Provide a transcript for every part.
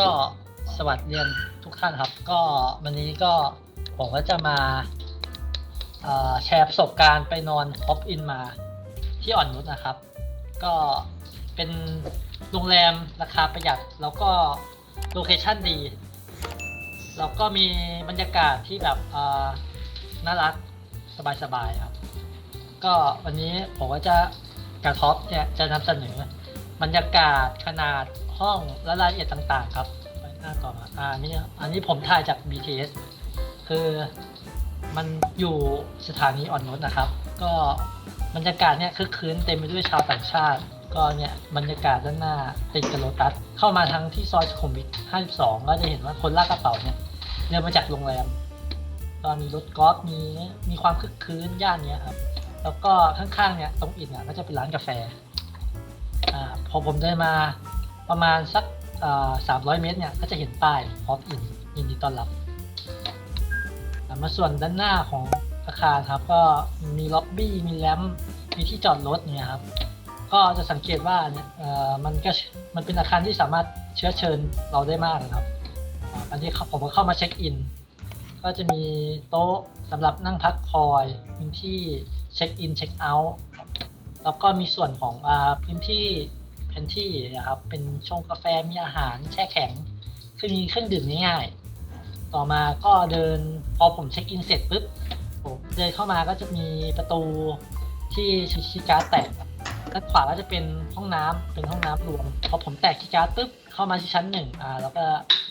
ก็สวัสดีทุกท่านครับ ก็วันนี้ก็ผมก็จะมาแชร์ประสบการณ์ไปนอนฮอปอินมาที่อ่อนนุชนะครับ ก็เป็นโรงแรมราคาประหยัด แล้วก็โลเคชั่นดี แล้วก็มีบรรยากาศที่แบบน่ารักสบายๆครับ ก็วันนี้ผมก็จะกระท็อปเนี่ยจะนำเสนอบรรยากาศขนาดห้องและรายละเอียดต่างๆครับ หน้าต่อมาอ่านี่อันนี้ผมถ่ายจาก BTS คือมันอยู่สถานีอ่อนนุชนะครับ ก็บรรยากาศเนี่ยคือคืนเต็มไปด้วยชาวต่างชาติ ก็เนี่ยบรรยากาศด้านหน้าติดกับโลตัส เข้ามาทางที่ซอยสุขุมวิท 52 ก็จะเห็นว่าคนลากกระเป๋าเนี่ยเดินมาจากโรงแรม ตอนมีรถกอล์ฟมีมีความคึกคืนย่านเนี้ยครับ แล้วก็ข้างๆเนี่ยตรงอินอะก็จะเป็นร้านกาแฟ อ่าพอผมเดินมาประมาณสัก สามร้อยเมตรเนี่ยก็จะเห็นป้ายฮอปอินยินดีต้อนรับมาส่วนด้านหน้าของอาคารครับ ก็มีล็อบบี้มีแรมมีที่จอดรถเนี่ยครับ ก็จะสังเกตว่าเนี่ยมันก็มันเป็นอาคารที่สามารถเชื้อเชิญเราได้มากนะครับ อันนี้ผมก็เข้ามาเช็คอิน ก็จะมีโต๊ะสำหรับนั่งพักคอยมีที่เช็คอินเช็คเอาท์แล้วก็มีส่วนของอพื้นที่ แพนที่นะครับ เป็นชงกาแฟมีอาหารแช่แข็งคือมีเครื่องดื่มง่ายๆต่อมาก็เดินพอผมเช็คอินเสร็จปุ๊บผมเดินเข้ามาก็จะมีประตูที่ชิการ์ดแตกด้านขวาก็จะเป็นห้องน้ำเป็นห้องน้ำรวมพอผมแตกคีย์การ์ดปุ๊บเข้ามาที่ชั้นหนึ่งอ่าแล้วก็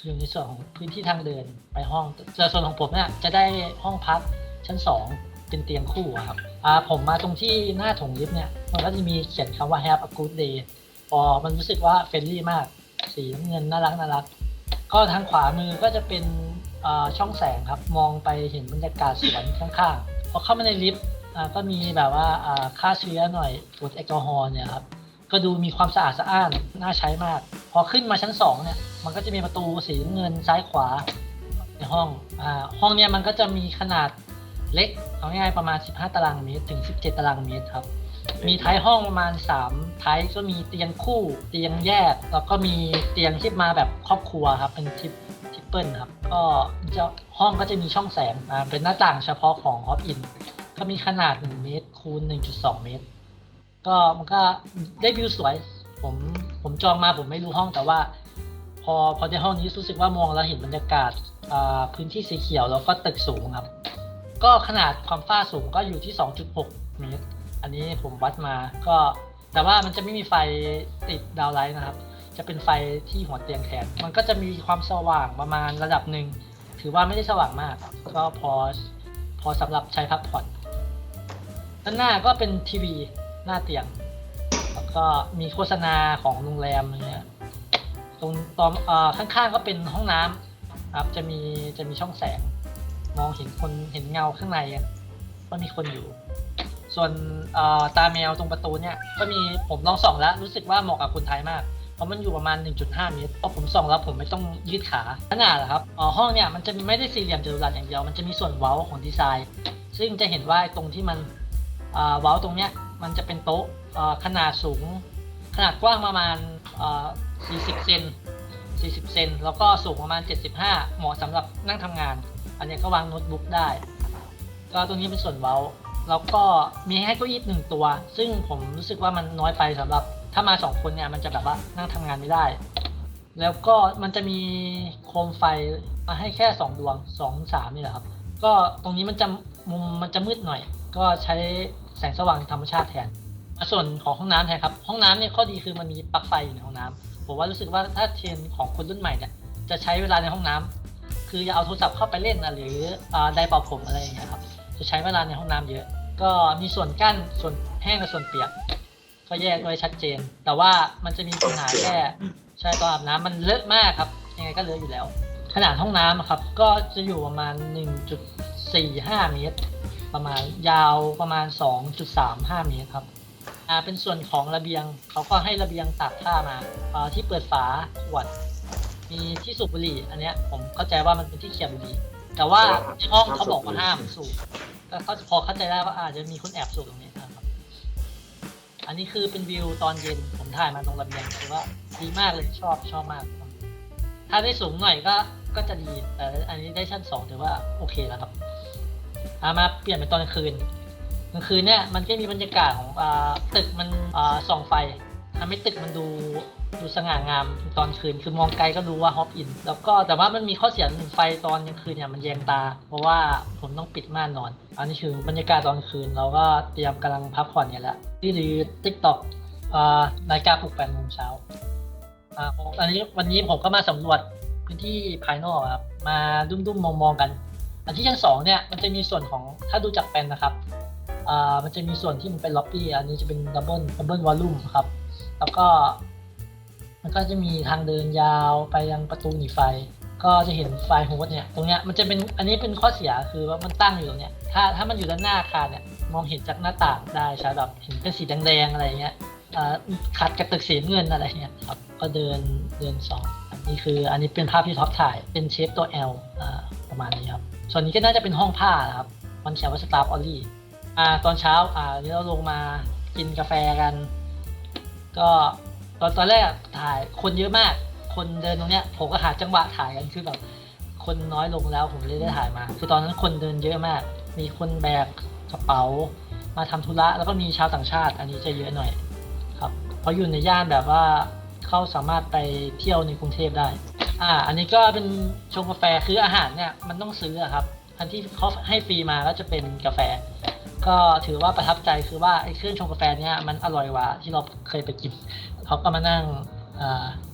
อยู่ในส่วนของพื้นที่ทางเดินไปห้องแต่ส่วนของผมเนี่ยจะได้ห้องพักชั้นสองเป็นเตียงคู่ครับอ่าผมมาตรงที่หน้าถงลิฟต์เนี่ยมันก็จะมีเขียนคำว่า Have a good day พอมันรู้สึกว่าเฟรนลี่มาก สีน้ำเงินน่ารักน่ารัก ก็ทางขวามือก็จะเป็นช่องแสงครับ มองไปเห็นบรรยากาศสวนข้างๆพอเข้ามาในลิฟต์ก็มีแบบว่าอ่าฆ่าเชื้อหน่อยตรวจแอลกอฮอล์เนี่ยครับก็ดูมีความสะอาดสะอ้านน่าใช้มาก พอขึ้นมาชั้นสองเนี่ยมันก็จะมีประตูสีเงินซ้ายขวาในห้องอ่าห้องเนี่ยมันก็จะมีขนาดเล็กเอาง่ายๆประมาณ 15 ตารางเมตรถึง 17 ตารางเมตรครับ มีท้ายห้องประมาณ3ท้ายก็มีเตียงคู่เตียงแยก แล้วก็มีเตียงที่มาแบบครอบครัวครับ เป็นทิปทิปเปิลครับ ก็จะห้องก็จะมีช่องแสงอ่าเป็นหน้าต่างเฉพาะของฮอปอินก็มีขนาด 1 เมตร คูณ 1.2 เมตร ก็มันก็ได้วิวสวย ผมผมจองมาผมไม่รู้ห้องแต่ว่า พอพอในห้องนี้รู้สึกว่ามองแล้วเห็นบรรยากาศพื้นที่สีเขียวแล้วก็ตึกสูงครับ ก็ขนาดความฝ้าสูงก็อยู่ที่ 2.6 เมตร อันนี้ผมวัดมาก็ แต่ว่ามันจะไม่มีไฟติดดาวไลท์นะครับ จะเป็นไฟที่หัวเตียงแทนมันก็จะมีความสว่างประมาณระดับหนึ่งถือว่าไม่ได้สว่างมาก ก็พอพอสำหรับใช้พักผ่อนด้านหน้าก็เป็นทีวีหน้าเตียง แล้วก็มีโฆษณาของโรงแรมอะไรเงี้ยตรงตอมเอ่อข้างๆก็เป็นห้องน้ำครับจะมีจะมีช่องแสง มองเห็นคนเห็นเงาข้างในว่ามีคนอยู่ ส่วนตาแมวตรงประตูเนี่ยก็มีผมลองส่องแล้วรู้สึกว่าเหมาะกับคนไทยมากเพราะมันอยู่ประมาณ 1.5 เมตรพอผมส่องแล้วผมไม่ต้องยืดขาขนาดเหรอครับอ๋อห้องเนี่ยมันจะไม่ได้สี่เหลี่ยมจัตุรัสอย่างเดียวมันจะมีส่วนเว้าของดีไซน์ ซึ่งจะเห็นว่าตรงที่มันเว้าตรงเนี้ยมันจะเป็นโต๊ะขนาดสูง ขนาดกว้างประมาณ 40 เซน40 เซนแล้วก็สูงประมาณ 75 เหมาะสำหรับนั่งทำงาน อันนี้ก็วางโน้ตบุ๊กได้ ก็ตรงนี้เป็นส่วนเว้า แล้วก็มีให้เก้าอี้หนึ่งตัว ซึ่งผมรู้สึกว่ามันน้อยไปสำหรับถ้ามาสองคนเนี่ยมันจะแบบว่านั่งทำงานไม่ได้ แล้วก็มันจะมีโคมไฟมาให้แค่สองดวงสองสามนี่แหละครับ ก็ตรงนี้มันจะมุมมันจะมืดหน่อย ก็ใช้แสงสว่างธรรมชาติแทนอะส่วนของห้องน้ำแทนครับ ห้องน้ำเนี่ยข้อดีคือมันมีปลั๊กไฟอยู่ในห้องน้ำผมว่ารู้สึกว่าถ้าเทรนของคนรุ่นใหม่เนี่ยจะใช้เวลาในห้องน้ำคืออย่าเอาโทรศัพท์เข้าไปเล่นนะหรืออไดร์เป่าผมอะไรอย่างเงี้ยครับจะใช้เวลาในห้องน้ำเยอะ ก็มีส่วนกั้นส่วนแห้งกับส่วนเปียก ก็แยกไว้ชัดเจน แต่ว่ามันจะมีปัญหาแค่ใช่ตอนอาบน้ำมันเลอะมากครับยังไงก็เลอะอยู่แล้ว ขนาดห้องน้ำอะครับ ก็จะอยู่ประมาณ 1.45 เมตร ประมาณยาวประมาณ 2.35 เมตรครับอ่าเป็นส่วนของระเบียงเขาก็ให้ระเบียงตากผ้ามาอ่าที่เปิดฝาขวด มีที่สูบบุหรี่ อันเนี้ยผมเข้าใจว่ามันเป็นที่เขียบบุหรี่ แต่ว่าในห้องเขาบอกว่าห้ามสูบ ก็เขาพอเข้าใจได้ว่าอาจจะมีคนแอบสูบตรงนี้นะครับ อันนี้คือเป็นวิวตอนเย็นผมถ่ายมาตรงระเบียงถือว่าดีมากเลยชอบชอบมาก ถ้าได้สูงหน่อยก็ก็จะดีแต่อันนี้ได้ชั้นสองถือว่าโอเคแล้วครับอามาเปลี่ยนเป็นตอนกลางคืนกลางคืนเนี่ยมันก็มีบรรยากาศของอตึกมันอส่องไฟทำให้ตึกมันดู ดูสง่างามตอนคืนคือมองไกลก็รู้ว่าฮอปอิน แล้วก็แต่ว่ามันมีข้อเสียหนึ่งไฟตอนกลางคืนเนี่ยมันแยงตา เพราะว่าผมต้องปิดม่านนอน อันนี้คือบรรยากาศตอนคืนเราก็เตรียมกำลังพักผ่อนกันแล้วที่รีทิกตอกอ่านาฬิกาปลุกแปดโมงเช้าอ่าอันนี้วันนี้ผมก็มาสำรวจพื้นที่ภายนอกครับมาดุ้มๆมองๆกัน อันที่ชั้นสองเนี่ยมันจะมีส่วนของถ้าดูจากแปลนนะครับอ่ามันจะมีส่วนที่มันเป็นล็อบบี้อันนี้จะเป็นดับเบิลดับเบิลวอลลุ่มครับแล้วก็ันก็จะมีทางเดินยาวไปยังประตูหนีไฟ ก็จะเห็นไฟโฮสเนี่ย ตรงเนี้ยมันจะเป็นอันนี้เป็นข้อเสียคือว่ามันตั้งอยู่ตรงเนี้ยถ้าถ้ามันอยู่ด้านหน้าอาคารเนี่ยมองเห็นจากหน้าต่างได้ใช่แบบเห็นเป็นสีแดงๆอะไรเงี้ยขัดกับตึกสีเงินอะไรเงี้ยครับก็เดินเดินสองอันนี้คืออันนี้เป็นภาพที่ท็อปถ่ายเป็นเชฟตัว L อ่าประมาณนี้ครับส่วนนี้ก็น่าจะเป็นห้องผ้าครับมันเขียนว่าสตาฟออลลี่ตอนเช้าอ่านี่เราลงมากินกาแฟกัน ก็ ตอนตอนแรกถ่ายคนเยอะมาก คนเดินตรงเนี้ย ผมก็หาจังหวะถ่ายกันคือแบบคนน้อยลงแล้วผมเลยได้ถ่ายมา คือตอนนั้นคนเดินเยอะมาก มีคนแบกกระเป๋า มาทำธุระแล้วก็มีชาวต่างชาติ อันนี้จะเยอะหน่อย ครับ เพราะอยู่ในย่านแบบว่าเขาสามารถไปเที่ยวในกรุงเทพได้ อ่า อันนี้ก็เป็นชงกาแฟคืออาหารเนี่ยมันต้องซื้อครับ อันที่เขาให้ฟรีมาก็จะเป็นกาแฟ ก็ถือว่าประทับใจคือว่าไอ้เครื่องชงกาแฟเนี่ยมันอร่อยกว่าที่เราเคยไปกินเขาก็มานั่ง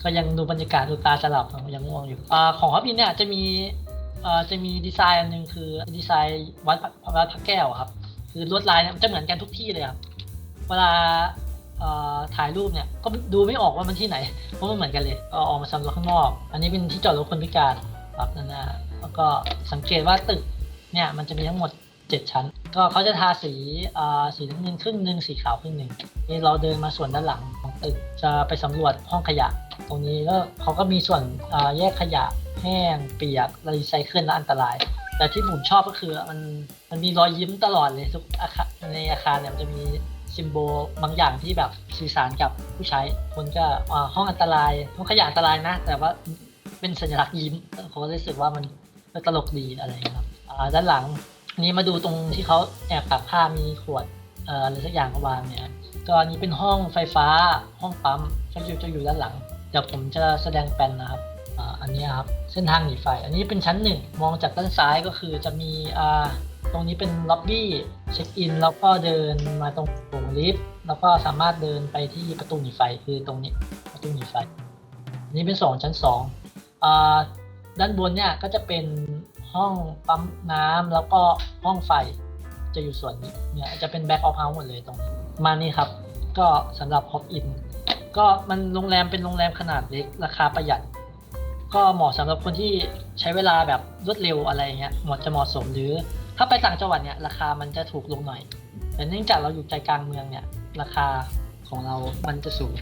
ก็ยังดูบรรยากาศดูตาจะหลับยังง่วงอยู่อของฮอบบินเนี่ยจะมีจะมีดีไซน์อันหนึ่งคือดีไซน์วัดวัดพระแก้วครับ คือลวดลายเนี่ยจะเหมือนกันทุกที่เลยครับเวลาถ่ายรูปเนี่ยก็ดูไม่ออกว่ามันที่ไหนเพราะมันเหมือนกันเลยก็ออกมาสำรวจข้างนอก อันนี้เป็นที่จอดรถคนพิการครับนั่นนะแล้วก็สังเกตว่าตึกเนี่ยมันจะมีทั้งหมด 7ชั้น ก็เขาจะทาสีสีน้ำเงินครึ่งหนึ่งสีขาวครึ่งหนึ่งนี่เราเดินมาส่วนด้านหลังของตึกจะไปสำรวจห้องขยะ ตรงนี้ก็เขาก็มีส่วนแยกขยะแห้งเปียกรีไซเคิลและอันตราย แต่ที่ผมชอบก็คือมันมันมีรอยยิ้มตลอดเลยทุกอาคารในอาคารเนี่ยมันจะมีซิมโบลบางอย่างที่แบบสื่อสารกับผู้ใช้คนก็ห้องอันตรายห้องขยะอันตรายนะ แต่ว่าเป็นสัญลักษณ์ยิ้มผมก็รู้สึกว่ามันมันตลกดีอะไรอย่างเงี้ยครับด้านหลัง นี้มาดูตรงที่เขาแอบปักผ้ามีขวดอะไรสักอย่างวางเนี่ยก็อันนี้เป็นห้องไฟฟ้าห้องปั๊มจะอยู่จะอยู่ด้านหลังเดี๋ยวผมจะแสดงแปลนนะครับอันนี้ครับเส้นทางหนีไฟ อันนี้เป็นชั้นหนึ่งมองจากด้านซ้ายก็คือจะมีตรงนี้เป็นล็อบบี้เช็คอินแล้วก็เดินมาตรงโถงลิฟต์แล้วก็สามารถเดินไปที่ประตูหนีไฟคือตรงนี้ประตูหนีไฟ อันนี้เป็นสองชั้นสองอ่าด้านบนเนี่ยก็จะเป็น ห้องปั๊มน้ำแล้วก็ห้องไฟจะอยู่ส่วนนี้เนี่ยจะเป็นแบ็กออฟเฮาส์หมดเลยตรงนี้มานี้ครับ ก็สำหรับฮอปอินก็มันโรงแรมเป็นโรงแรมขนาดเล็กราคาประหยัด ก็เหมาะสำหรับคนที่ใช้เวลาแบบรวดเร็วอะไรเงี้ยเหมาะจะเหมาะสมหรือ ถ้าไปต่างจังหวัดเนี่ยราคามันจะถูกลงหน่อย แต่เนื่องจากเราอยู่ใจกลางเมืองเนี่ยราคาของเรามันจะสูง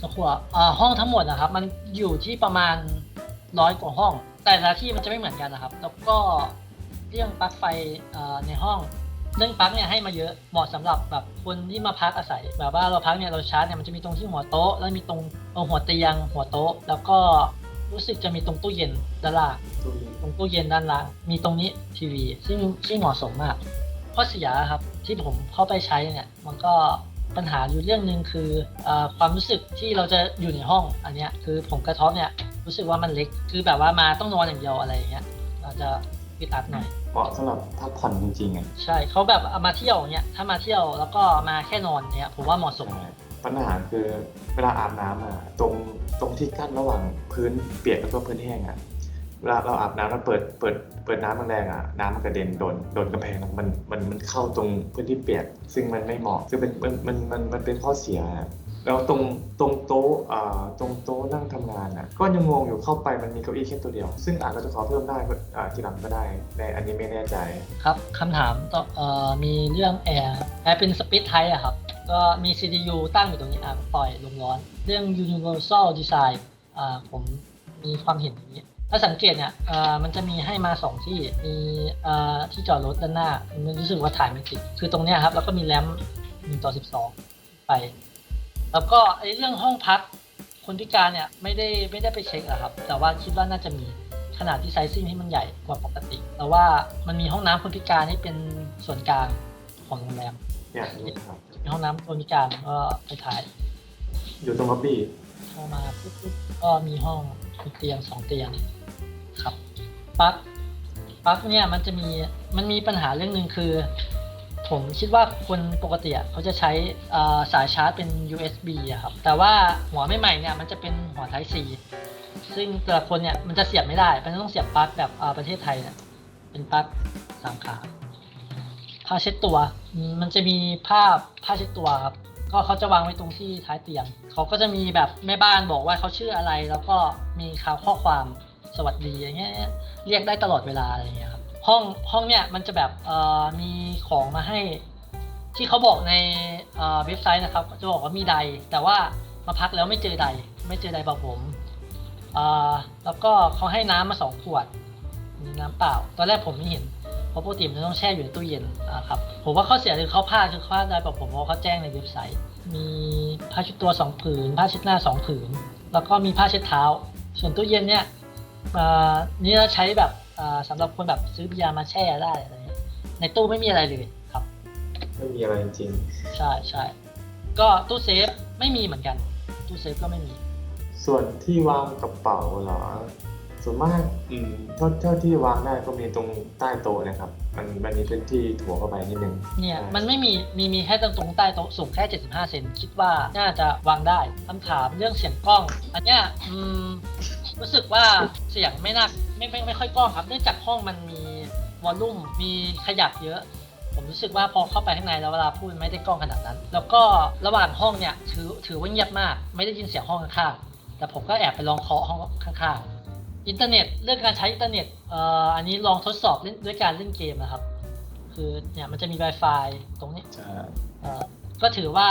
สักครู่อ่าห้องทั้งหมดนะครับ มันอยู่ที่ประมาณ ร้อยกว่าห้อง แต่ละที่มันจะไม่เหมือนกันนะครับ แล้วก็เรื่องปลั๊กไฟในห้องเรื่องปลั๊กเนี่ยให้มาเยอะเหมาะสำหรับแบบคนที่มาพักอาศัย แบบว่าเราพักเนี่ยเราชาร์จเนี่ยมันจะมีตรงที่หัวโต๊ะ แล้วมีตรงตรงหัวเตียง หัวโต๊ะ แล้วก็รู้สึกจะมีตรงตู้เย็นด้านล่างตรงตู้เย็นด้านล่างมีตรงนี้ทีวี ซึ่งซึ่งเหมาะสมมากข้อเสียครับที่ผมเข้าไปใช้เนี่ยมันก็ ปัญหาอยู่เรื่องหนึ่งคืออาความรู้สึกที่เราจะอยู่ในห้องอันเนี้ยคือผมกระทบเนี่ยรู้สึกว่ามันเล็กคือแบบว่ามาต้องนอนอย่างเดียวอะไรอย่างเงี้ยอาจจะปิดอัดหน่อยเหมาะสำหรับพักผ่อนจริงๆอะใช่เขาแบบเอามาเที่ยวอย่างเงี้ยถ้ามาเที่ยวแล้วก็มาแค่นอนเนี้ยผมว่าเหมาะสมปัญหาคือเวลาอาบน้ำอะตรงตรงที่กั้นระหว่างพื้นเปียกแล้วก็พื้นแห้งอะ เวลาเราอาบน้ำแล้วเปิดเปิดเปิดน้ำแรงๆอะน้ำมันกระเด็นโดนโดนกำแพงมันมันมันเข้าตรงพื้นที่เปียก ซึ่งมันไม่เหมาะคือเป็นมันมันมันมันเป็นข้อเสียแล้วตรงตรงโต๊ะอ่าตรงโต๊ะนั่งทำงานอะก็ยังงงอยู่เข้าไปมันมีเก้าอี้แค่ตัวเดียว ซึ่งอาจจะขอเพิ่มได้อ่าทีหลังก็ได้ในอันนี้ไม่แน่ใจ ครับคำถามต่อเอ่อมีเรื่องแอร์แอร์เป็นสปิ t ไทอะครับ ก็มี CDU ตั้งอยู่ตรงนี้อะปล่อยลมร้อน เรื่อง Universal Design อ่าผมมีความเห็นอย่างนี้ ถ้าสังเกตเนี่ยอ่ามันจะมีให้มาสองที่ มีอ่าที่จอดรถด้านหน้า มันรู้สึกว่าถ่ายไม่ติด คือตรงเนี้ยครับ แล้วก็มีแรมหนึ่งต่อสิบสองไป แล้วก็ไอ้เรื่องห้องพักคคนพิการเนี่ยไม่ได้ไม่ได้ไปเช็คอะครับ แต่ว่าคิดว่าน่าจะมีขนาดที่ไซซิ่งที่มันใหญ่กว่าปกติ แต่ว่ามันมีห้องน้ำคนพิการที่เป็นส่วนกลางของโรงแรมเนี่ยนี่ครับมีห้องน้ำคนพิการก็ไปถ่าย อยู่ตรงล็อบบี้เข้ามาปุ๊บปุ๊บก็มีห้องมีเตียงสองเตียง ครับปลั๊กปลั๊กเนี่ยมันจะมีมันมีปัญหาเรื่องหนึ่งคือ ผมคิดว่าคนปกติเขาจะใช้สายชาร์จเป็น USB ครับแต่ว่าหัวใหม่ๆเนี่ยมันจะเป็นหัว Type C ซึ่งแต่ละคนเนี่ยมันจะเสียบไม่ได้มันต้องเสียบปลั๊กแบบประเทศไทยเนี่ยเป็นปลั๊กสามขาผ้าเช็ดตัวมมันจะมีผ้าผ้าเช็ดตัวครับก็เขาจะวางไว้ตรงที่ท้ายเตียงเขาก็จะมีแบบแม่บ้านบอกว่าเขาชื่ออะไร แล้วก็มีข่าวข้อความ สวัสดีอย่างเงี้ยเรียกได้ตลอดเวลาอะไรเงี้ยครับห้องห้องเนี่ยมันจะแบบเอ่อมีของมาให้ ที่เขาบอกในเอ่อเว็บไซต์นะครับจะบอกว่ามีไดแต่ว่ามาพักแล้วไม่เจอไดไม่เจอไดร์เป่าผมเอ่อแล้วก็เขาให้น้ำมาสองขวดมีน้ำเปล่า ตอนแรกผมไม่เห็นเพราะปกติมันต้องแช่อยู่ในตู้เย็นอ่าครับผมว่าข้อเสียคือเขาพลาดคือเขาพลาดได้แบบผมเพราะเขาแจ้งในเว็บไซต์ มีผ้าช็ดตัวสองผืนผ้าเช็ดหน้าสองผืน แล้วก็มีผ้าเช็ดเท้า ส่วนตู้เย็นเนี่ย นี่เราใช้แบบอ่าสำหรับคนแบบซื้อเบียร์มาแช่ได้อะไรเงี้ยในตู้ไม่มีอะไรเลยครับ ไม่มีอะไรจริง ใช่ใช่ก็ตู้เซฟไม่มีเหมือนกัน ตู้เซฟก็ไม่มีๆส่วนที่วางกระเป๋าเหรอ ส่วนมากอืมเท่าเท่าที่วางได้ก็มีตรงใต้โต๊ะนะครับ มันมันมีพื้นที่ถั่วเข้าไปนิดนึงเนี่ยใช่มันไม่มีมีมีแค่ตรงตรงใต้โต๊ะสูงแค่ 75 เซนคิดว่าน่าจะวางได้คำถามเรื่องเสียงกล้อง อันเนี้ยอืมรู้สึกว่าเสียงไม่น่าไม่ไม่ไม่ค่อยกล้องครับ เนื่องจากห้องมันมีวอลลุ่มมีขยับเยอะ ผมรู้สึกว่าพอเข้าไปข้างในแล้วเวลาพูดไม่ได้กล้องขนาดนั้น แล้วก็ระหว่างห้องเนี่ยถือถือว่าเงียบมาก ไม่ได้ยินเสียงห้องข้างๆแต่ผมก็แอบไปลองเคาะห้องข้างๆ อินเทอร์เน็ตเรื่องการใช้อินเทอร์เน็ตเอ่ออันนี้ลองทดสอบเล่นด้วยการเล่นเกมนะครับ คือเนี่ยมันจะมี Wi-Fi ตรงนี้ใช่เอ่อก็ถือว่า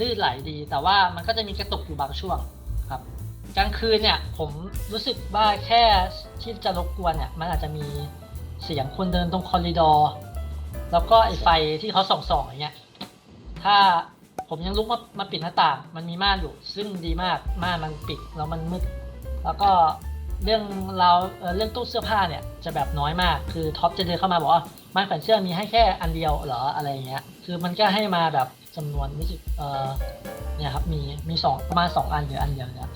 ลื่นไหลดี แต่ว่ามันก็จะมีกระตุกอยู่บางช่วงครับกลางคืนเนี่ยผมรู้สึกว่าแค่ที่จะรบกวนเนี่ยมันอาจจะมีเสียงคนเดินตรงคอริดอร์แล้วก็ไอไฟที่เขาส่องๆอย่างเงี้ยถ้าผมยังลุกมามาปิดหน้าต่าง มันมีม่านอยู่ ซึ่งดีมากม่านมันปิดแล้วมันมืดแล้วก็ เรื่องเราเรื่องตู้เสื้อผ้าเนี่ยจะแบบน้อยมากคือท็อปจะเดินเข้ามาบอกว่าไม้แขวนเสื้อมีให้แค่อันเดียวเหรออะไรเงี้ยคือมันก็ให้มาแบบจำนวนรู้สึกเออเนี่ยครับมีมีสองประมาณสองอันหรืออันเดียวเนี่ย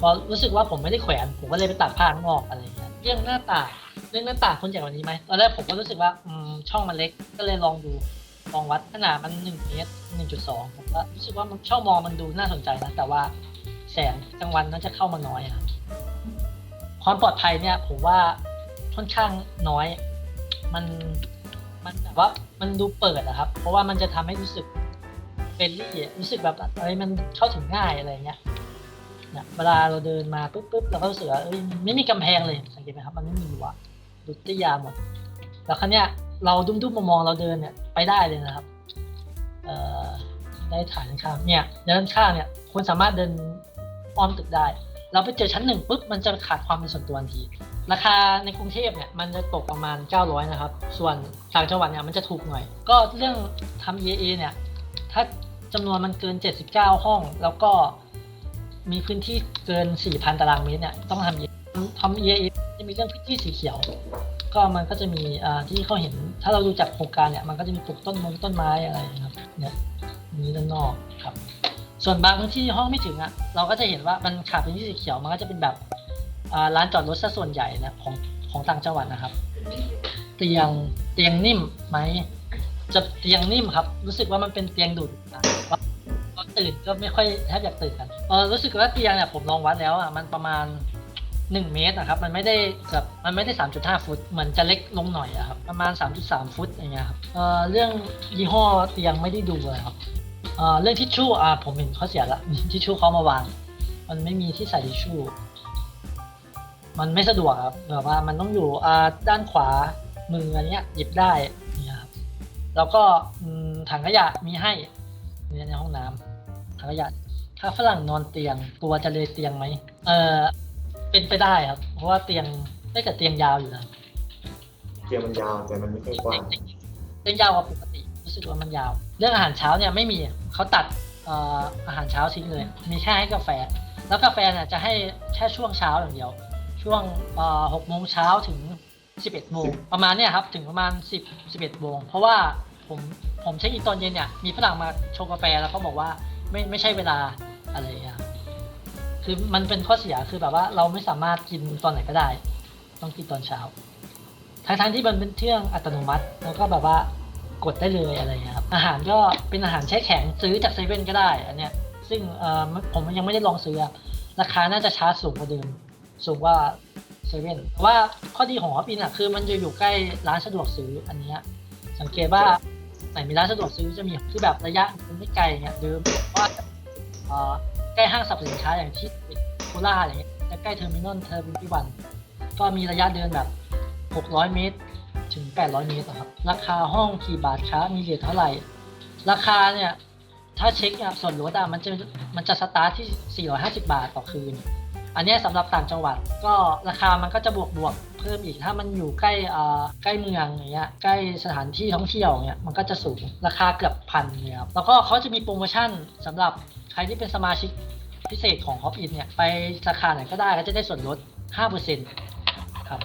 พอรู้สึกว่าผมไม่ได้แขวนผมก็เลยไปตัดผ้าข้างนอกอะไรเงี้ยเรื่องหน้าต่างเรื่องหน้าต่างคนใหญ่กว่านี้ไหมตอนแรกผมก็รู้สึกว่าอืมช่องมันเล็กก็เลยลองดูลองวัดขนาดมันหนึ่งเมตรหนึ่งจุดสองผมก็รู้สึกว่ามันช่องมองมันดูน่าสนใจนะแต่ว่าแสงกลางวันน่าจะเข้ามาน้อยอะ ความปลอดภัยเนี่ย ผมว่าค่อนข้างน้อย มันมันแบบว่ามันดูเปิดอะครับ เพราะว่ามันจะทำให้รู้สึกเฟรนลี่อะรู้สึกแบบอะไรมันเข้าถึงง่ายอะไรเงี้ยเนี่ยเวลาเราเดินมาปุ๊บปุ๊บเราก็รู้สึกว่าเอ้ยไม่มีกำแพงเลยสังเกตไหมครับ มันไม่มีรั้วดุจติยาหมด แล้วครั้งเนี้ยเราดุ้มดุ้มมองเราเดินเนี่ยไปได้เลยนะครับเอ่อได้ถ่ายด้านข้างเนี่ยด้านข้างเนี่ยคุณสามารถเดินอ้อมตึกได้ เราไปเจอชั้นหนึ่งปุ๊บมันจะขาดความเป็นส่วนตัวทันที ราคาในกรุงเทพเนี่ยมันจะตกประมาณ 900 นะครับ ส่วนต่างจังหวัดเนี่ยมันจะถูกหน่อย ก็เรื่องทำ EA เนี่ยถ้าจำนวนมันเกิน 79 ห้อง แล้วก็มีพื้นที่เกิน 4,000 ตารางเมตรเนี่ยต้องทำ EA ทำ EA จะมีเรื่องพื้นที่สีเขียว ก็มันก็จะมีอ่าที่เขาเห็น ถ้าเราดูจากโครงการเนี่ยมันก็จะมีปลูกต้นมงต้นไม้อะไรนะครับเนี่ยมีด้านนอกครับ ส่วนบางพื้นที่ห้องไม่ถึงอะเราก็จะเห็นว่ามันขาดพื้นที่สีเขียวมันก็จะเป็นแบบร้านจอดรถซะส่วนใหญ่นะของของต่างจังหวัดนะครับ เตียงเตียงนิ่มไหมจะเตียงนิ่มครับ รู้สึกว่ามันเป็นเตียงดูดนะตื่นก็ไม่ค่อยแทบอยากตื่นกันเออรู้สึกว่าเตียงเนี่ยผมลองวัดแล้วอะมันประมาณ1เมตรนะครับมันไม่ได้แบบมันไม่ได้ 3.5 ฟุตเหมือนจะเล็กลงหน่อยอะครับประมาณ 3.3 ฟุตอย่างเงี้ยครับเอ่อเรื่องยี่ห้อเตียงไม่ได้ดูเลยครับ เอ่อเรื่องทิชชู่อะผมเห็นเขาเสียละทิชชู่เขามาวาง มันไม่มีที่ใส่ทิชชู่มันไม่สะดวกครับแบบว่ามันต้องอยู่อ่าด้านขวามืออันเนี้ยหยิบได้เนี่ยครับแล้วก็อืมถังขยะมีให้เนี่ยในห้องน้ำถังขยะถ้าฝรั่งนอนเตียงตัวจะเลยเตียงไหมเออเป็นไปได้ครับ เพราะว่าเตียงได้แต่เตียงยาวอยู่นะเตียงมันยาวแต่มันไม่ค่อยกว้างเตียงยาวกว่าปกติรู้สึกว่ามันยาว เรื่องอาหารเช้าเนี่ยไม่มีเขาตัดเอ่ออาหารเช้าทิ้งเลย มีแค่ให้กาแฟ แล้วกาแฟเนี่ยจะให้แค่ช่วงเช้าอย่างเดียว ช่วงเอ่อหกโมงเช้าถึงสิบเอ็ดโมงประมาณเนี่ยครับถึงประมาณสิบสิบเอ็ดโมงเพราะว่าผมผมเช็คอินตอนเย็นเนี่ยมีฝรั่งมาชงกาแฟแล้วเขาบอกว่าไม่ไม่ใช่เวลาอะไรอย่างเงี้ยครับคือมันเป็นข้อเสียคือแบบว่าเราไม่สามารถกินตอนไหนก็ได้ ต้องกินตอนเช้าทั้งทั้งๆที่มันเป็นเครื่องอัตโนมัติ แล้วก็แบบว่า กดได้เลยอะไรเงี้ยครับอาหารก็เป็นอาหารแช่แข็งซื้อจากเซเว่นก็ได้อันเนี้ยซึ่งเออผมยังไม่ได้ลองซื้อ ราคาน่าจะชาร์จสูงกว่าเดิมสูงกว่าเซเว่นเพราะว่าข้อดีของฮอปอินอะคือมันจะอยู่ใกล้ร้านสะดวกซื้ออันเนี้ยสังเกตว่าไหนมีร้านสะดวกซื้อจะมีคือแบบระยะมันไม่ไกลเงี้ยเดิมเพราะว่าเออใกล้ห้างสรรพสินค้าอย่างที่โคราชอะไรเงี้ยจะใกล้เทอร์มินอลเทอร์มินอลวันก็มีระยะเดินแบบ 600 เมตร ถึง 800 เมตรครับ ราคาห้องกี่บาทคะมีเหรียญเท่าไหร่ ราคาเนี่ย ถ้าเช็คส่วนลดอะมันจะมันจะสตาร์ทที่ 450 บาทต่อคืน อันนี้สำหรับต่างจังหวัดก็ราคามันก็จะบวกบวกเพิ่มอีกถ้ามันอยู่ใกล้อ่าใกล้เมืองอย่างเงี้ยใกล้สถานที่ท่องเที่ยวเงี้ยมันก็จะสูงราคาเกือบพันเนี่ยครับแล้วก็เขาจะมีโปรโมชั่นสำหรับใครที่เป็นสมาชิกพิเศษของ Hop In เนี่ยไปสาขาไหนก็ได้ก็จะได้ส่วนลด5%ครับ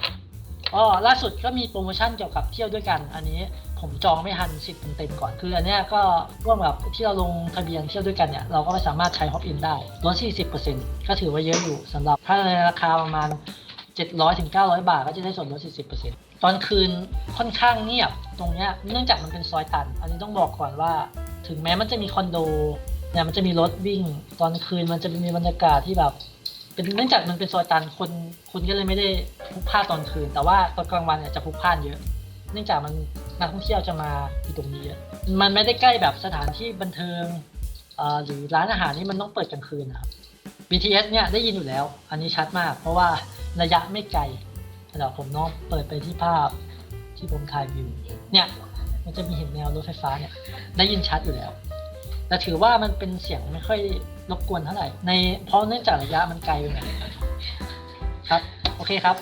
อ๋อล่าสุดก็มีโปรโมชั่นเกี่ยวกับเที่ยวด้วยกัน อันนี้ผมจองไม่ทันสิทธิ์เต็มๆก่อน คืออันเนี้ยก็ร่วมกับที่เราลงทะเบียนเที่ยวด้วยกันเนี่ย เราก็ไม่สามารถใช้ฮอปอินได้ลด 40%ก็ถือว่าเยอะอยู่สำหรับถ้าในราคาประมาณ 700ถึง900 บาทก็จะได้ส่วนลด 40%ตอนคืนค่อนข้างเงียบตรงเนี้ยเนื่องจากมันเป็นซอยตัน อันนี้ต้องบอกก่อนว่า ถึงแม้มันจะมีคอนโดเนี่ยมันจะมีรถวิ่ง ตอนคืนมันจะมีบรรยากาศที่แบบ เป็นเนื่องจากมันเป็นซอยตันคนคนก็เลยไม่ได้พลุกพล่านตอนคืน แต่ว่าตอนกลางวันเนี่ยจะพลุกพล่านเยอะ เนื่องจากมันนักท่องเที่ยวจะมาอยู่ตรงนี้เยอะมันไม่ได้ใกล้แบบสถานที่บันเทิงเอ่อหรือร้านอาหารที่มันต้องเปิดกลางคืนนะครับ BTS เนี่ยได้ยินอยู่แล้ว อันนี้ชัดมาก เพราะว่าระยะไม่ไกลเดี๋ยวผมน้องเปิดไปที่ภาพที่ผมถ่ายวิวเนี่ย มันจะมีเห็นแนวรถไฟฟ้าเนี่ย ได้ยินชัดอยู่แล้ว แต่ถือว่ามันเป็นเสียงไม่ค่อยรบกวนเท่าไหร่ ในเพราะเนื่องจากระยะมันไกลไปหน่อยครับ โอเคครับ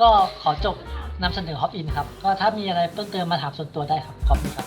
ก็ขอจบนำเสนอฮอปอินครับ ก็ถ้ามีอะไรเพิ่มเติมมาถามส่วนตัวได้ครับ ขอบคุณครับ